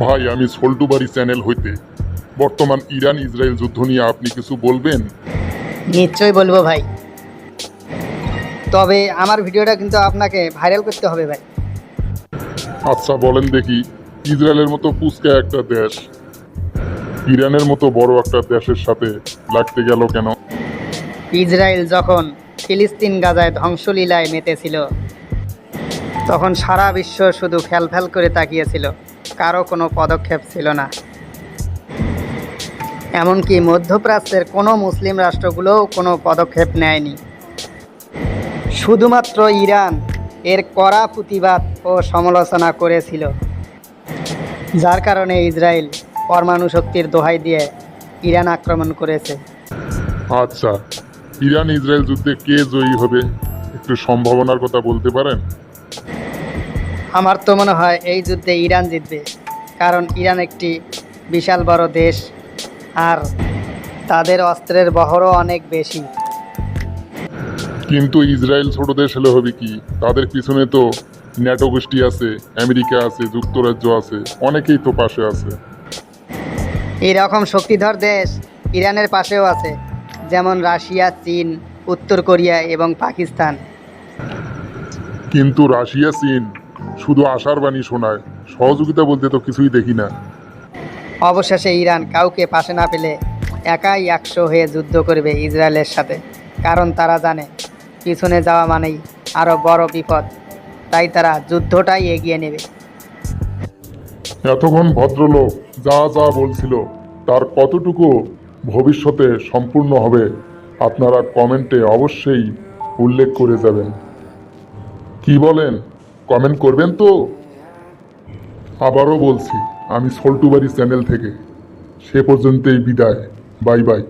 ভাই আমি সোল্টুবাড়ি চ্যানেল হইতে বর্তমান ইরান ইসরায়েল যুদ্ধ নিয়ে আপনি কিছু বলবেন? নিশ্চয়ই বলব ভাই। তবে আমার ভিডিওটা কিন্তু আপনাকে ভাইরাল করতে হবে ভাই। আচ্ছা বলেন দেখি ইসরায়েলের মতো পুচকা একটা দেশ ইরানের মতো বড় একটা দেশের সাথে লাগতে গেল কেন? ইসরায়েল যখন ফিলিস্তিন গাজায় ধ্বংসলীলায় মেতেছিল তখন সারা বিশ্ব শুধু ফ্যালফ্যাল করে তাকিয়েছিল। কারও কোনো পদক্ষেপ ছিল না। এমনকি মধ্যপ্রাচ্যের কোনো মুসলিম রাষ্ট্রগুলোও কোনো পদক্ষেপ নেয়নি। শুধুমাত্র ইরান এর কড়া প্রতিবাদ ও সমালোচনা করেছিল, যার কারণে ইসরায়েল পরমাণু শক্তির দোহাই দিয়ে ইরান আক্রমণ করেছে। আচ্ছা ইরান ইসরায়েল যুদ্ধে কে জয়ী হবে একটু সম্ভাবনার কথা বলতে পারেন? আমার তো মনে হয় এই যুদ্ধে ইরান জিতবে কারণ ইরান একটি বিশাল বড় দেশ আর তাদের অস্ত্রের বহরও অনেক বেশি। কিন্তু ইসরায়েল ছোট দেশ হলে হবে কি? তাদের পিছনে তো ন্যাটো গোষ্ঠী আছে আমেরিকা আছে যুক্তরাজ্য আছে অনেকেই তো পাশে আছে। এইরকম শক্তিধর দেশ ইরানের পাশেও আছে যেমন রাশিয়া চীন উত্তর কোরিয়া এবং পাকিস্তান। কিন্তু রাশিয়া চীন শুধু আশার বাণী শোনায়। সহযোগিতা বলতে তো কিছুই দেখি না। অবশেষে ইরান কাউকে পাশে না পেলে একাই একশো হয়ে যুদ্ধ করবে ইসরায়েলের সাথে। কারণ তারা জানে পিছনে যাওয়া মানেই আরও বড় বিপদ। তাই তারা যুদ্ধটাই এগিয়ে নেবে। এতক্ষণ ভদ্রলোক যা যা বলছিল তার কতটুকু ভবিষ্যতে সম্পূর্ণ হবে আপনারা কমেন্টে অবশ্যই উল্লেখ করে যাবেন। কি বলেন? কমেন্ট করবেন তো? আবারও বলছি আমি সল্টুবাড়ি চ্যানেল থেকে। সে পর্যন্তই বিদায়। Bye bye.